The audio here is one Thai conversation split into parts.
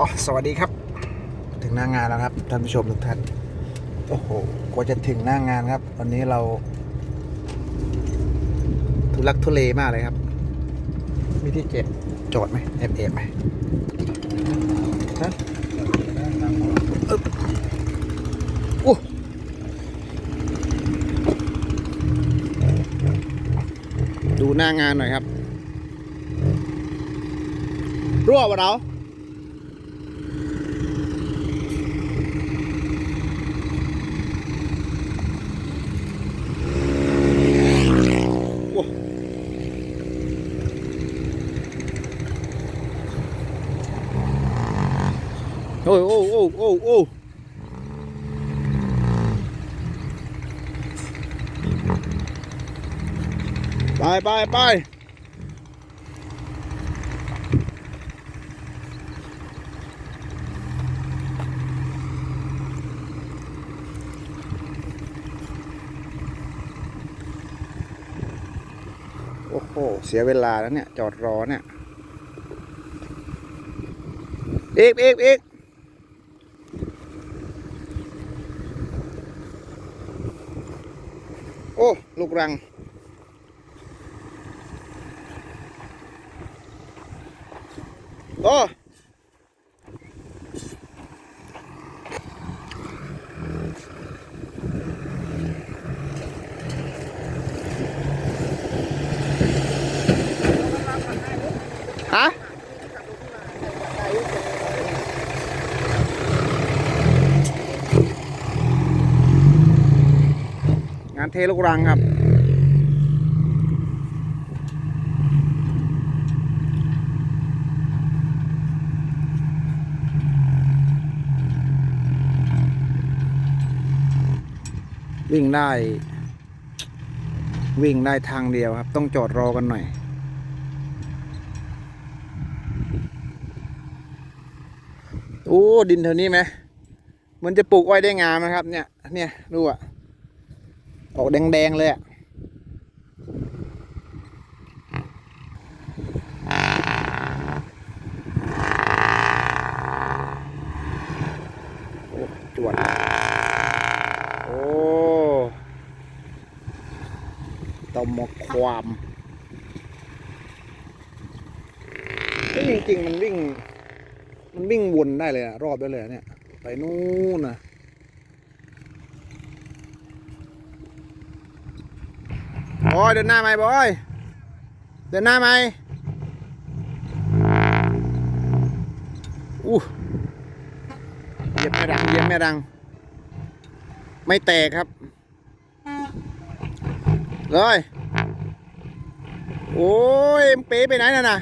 อ๋อสวัสดีครับ ถึงหน้างานแล้วครับท่านผู้ชมทุกท่านโอ้โหกว่าจะถึงหน้างานครับ วันนี้เรา ทุลักทุเลมากเลยครับ มีที่เจ็ดจอดไหมเอฟเอฟไหมฮะอึ๊บอู้ดูหน้างานหน่อยครับ รั่วปะเราโอ้ โอ้โอ้โอ้โอ้โอ้ไปไปไปโอ้โห เสียเวลาแล้วเนี่ย จอดรอเนี่ย เอกอีกอีกโอ้ลู กรังโอ้ฮะงานเทลูกรังครับ วิ่งได้ วิ่งได้ทางเดียวครับ ต้องจอดรอกันหน่อย โอ้ดินเท่านี้ไหมมันจะปลูกไว้ได้งามนะครับ เนี่ย เนี่ยดูอะออกแดงๆเลยอะ โอ้ จวด โอ้ ตมความเฮ้ยจริงๆมันวิ่ง มันวิ่งวนได้เลยอะรอบได้เลยเนี่ย ไปนู่นนะบอยเดินหน้าไหมบอย เดินหน้าไหมอู้เหยียบไม่ดังเหยียบไม่ดัง ไม่แตกครับ เลย โอ้ยมเป๋ไปไหนน่ะน่ะ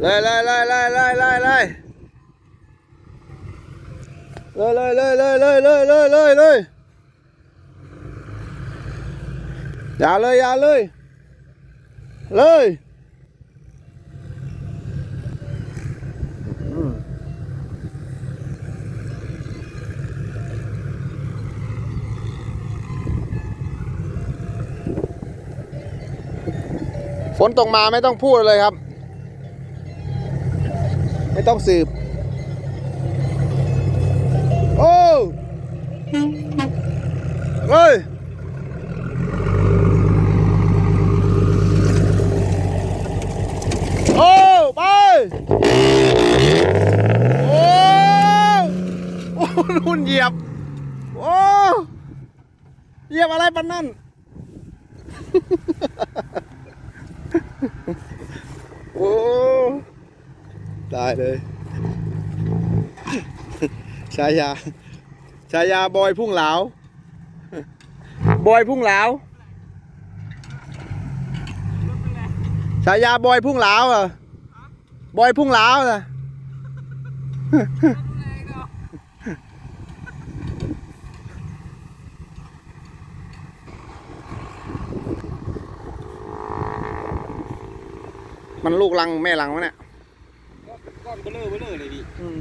เลยเลยเลยเลยเลยเลยเลยเลยเลยเลยเลยเลยเลยเลยเลยเลยอย่าเลยอย่าเลยเลย ฝนตกมาไม่ต้องพูดเลยครับ ไม่ต้องสืบ โอ้เฮ้ยโอ้ไปโอ้โอ้นุ่นเหยียบโอ้เหยียบอะไรปันนั่น โอ้ ได้เลยชายาชายาบอยพุ่งเหลาบอยพุ่งเหลาชายาบอยพุ่งเหลาเหรอบอยพุ่งเหลาเหรอมันลูกลังแม่ลังวะเนี่ย ก้อนเบลอเบลอเลยดิอืม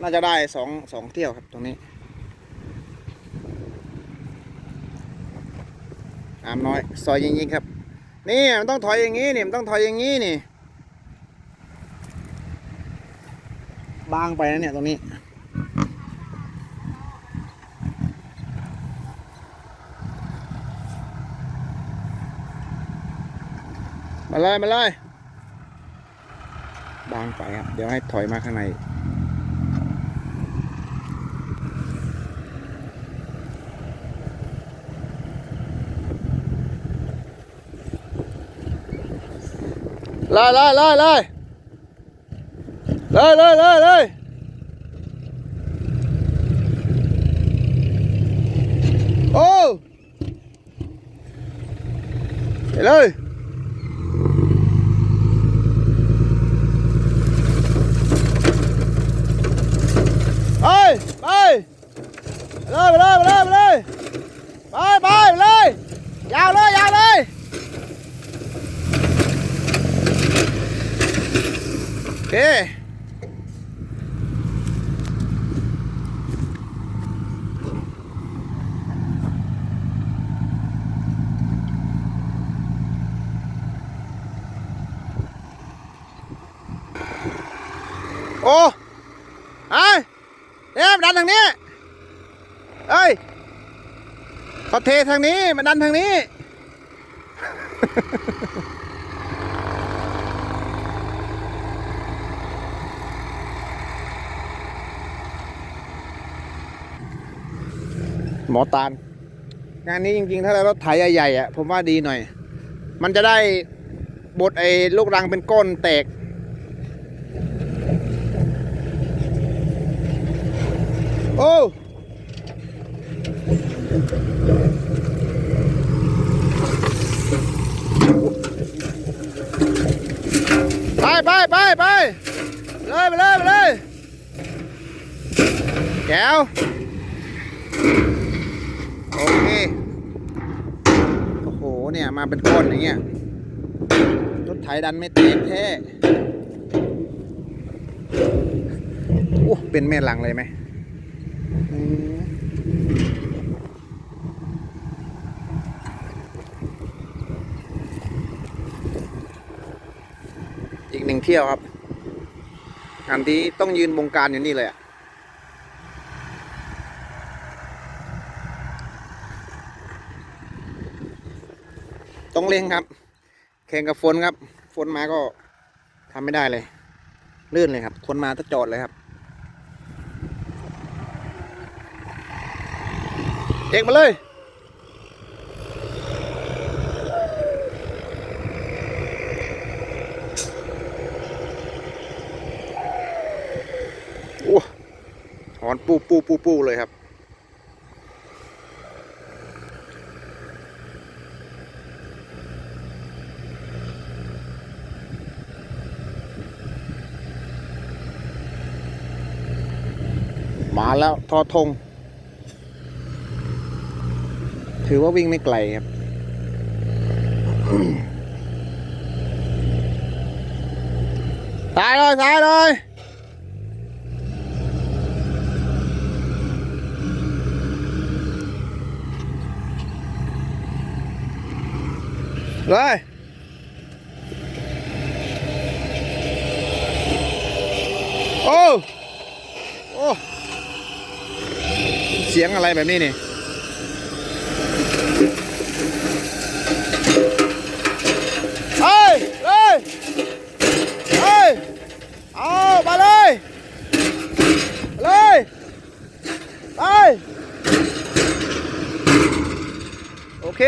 น่าจะได้สองสองเที่ยวครับตรงนี้อามน้อย ซอยยิงๆครับ นี่มันต้องถอยอย่างงี้นี่มันต้องถอยอย่างงี้นี่ บางไปนะเนี่ยตรงนี้ มาเลยมาเลยบางไปครับ เดี๋ยวให้ถอยมาข้างใน เลยเลยเลยเลยเลยเลยเลยเลยโอ้เลยไปไปไปเลยไปเลยไปเลยไปเลยไปไปไปเลย ยาวเลยยาวเลยโอเคโอ้ไอ้เอ๊ะดันทางนี้เอ้ย เขาเททางนี้มาดันทางนี้ หมอตาล งานนี้จริงๆ ถ้าเรารถไถใหญ่ๆอะผมว่าดีหน่อย มันจะได้บดไอ้ลูกรังเป็นก้นแตกโอ้ ไปไปไปไปเลยไปเลยไปเลย แก้ว โอเค โอ้โห เนี่ย มาเป็นก้อนอย่างเงี้ยรถไถดันไม่เต็มแท้โอ้เป็นแม่หลังเลยไหมอีกหนึ่งเที่ยวครับอันที่ต้องยืนบงการอยู่นี่เลยอะ ต้องเร่งครับ แข่งกับฝนครับ ฝนมาก็ทำไม่ได้เลย ลื่นเลยครับ คนมาต้องจอดเลยครับ เอกมาเลยอ้หอนปูปูปูปูเลยครับ มาแล้วทอทง ถือว่าวิ่งไม่ไกลครับ ตายเลยตายเลยเลยโอ้ โอ้ เสียงอะไรแบบนี้นี่เฮ้ยเฮ้ยเฮ้ยเอาไปเลยเลยไปโอเค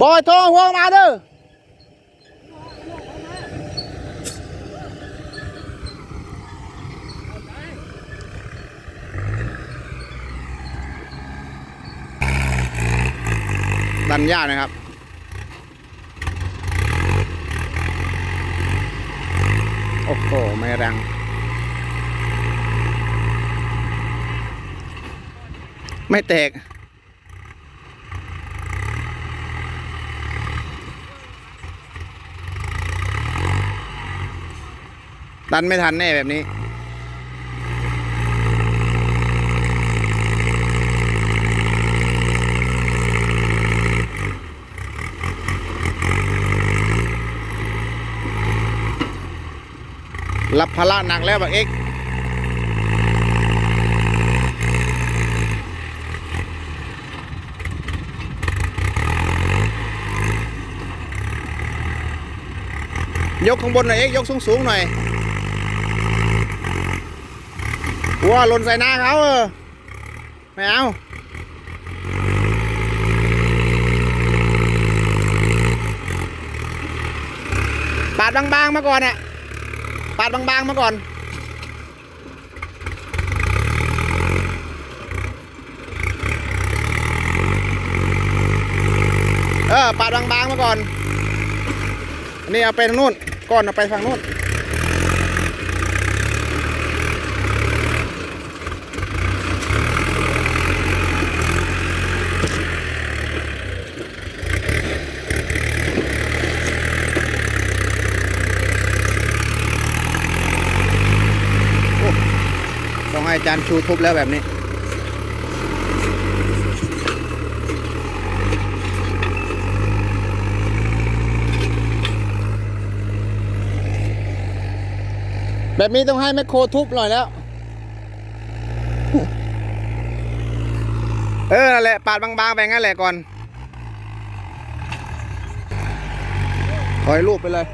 บอยโทรหัวมาเด้อดันยากนะครับโอ้โหไม่แรงไม่แตก ดันไม่ทันแน่แบบนี้ รับภาระหนักแล้วบักเอ็กยกข้างบนหน่อยเอ็กยกสูงสูงๆหน่อย ว่าหล่นใส่หน้าเขาเออไม่เอาปาดบางๆมาก่อนอะปาดบางๆมาก่อน เออปาดบางๆมาก่อนอันนี้เอาไปทางนู้นก้อนเอาไปฝั่งนู้น ต้องให้อา จารย์ชูทุบแล้วแบบนี้ แบบนี้ต้องให้แมคโครทุบหน่อยแล้ว เออนั่นแหละปาดบางๆไปงั้นแหละก่อนถอยรูปไปเลย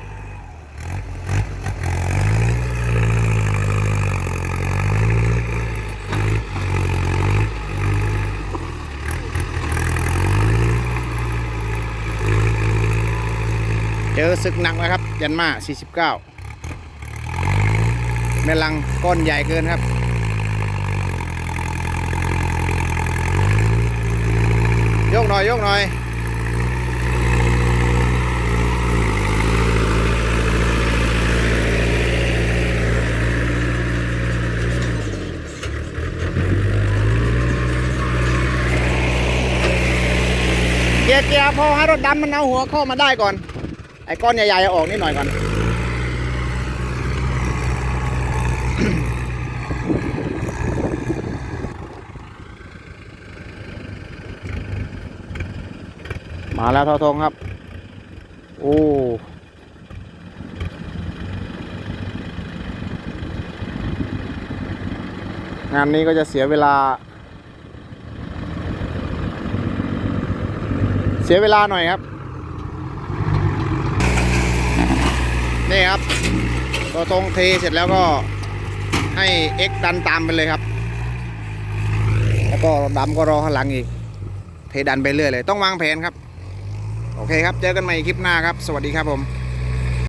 เจอศึกหนักนะครับ ยันมา 49 แม่ลังก้อนใหญ่เกินครับ ยกหน่อย ยกหน่อยเกียร์เกียร์พอให้รถดำมันเอาหัวเข้ามาได้ก่อน ไอ้ก้อนใหญ่ๆอออกนิดหน่อยก่อน มาแล้วทอทงครับ โอ้งานนี้ก็จะเสียเวลา เสียเวลาหน่อยครับ นี่ครับตัวตรงเทเสร็จแล้วก็ให้ X ดันตามไปเลยครับ แล้วก็ดำก็รอข้างหลังอีก เทดันไปเรื่อยเลย ต้องวางแผนครับ โอเคครับ เจอกันใหม่คลิปหน้าครับ สวัสดีครับผม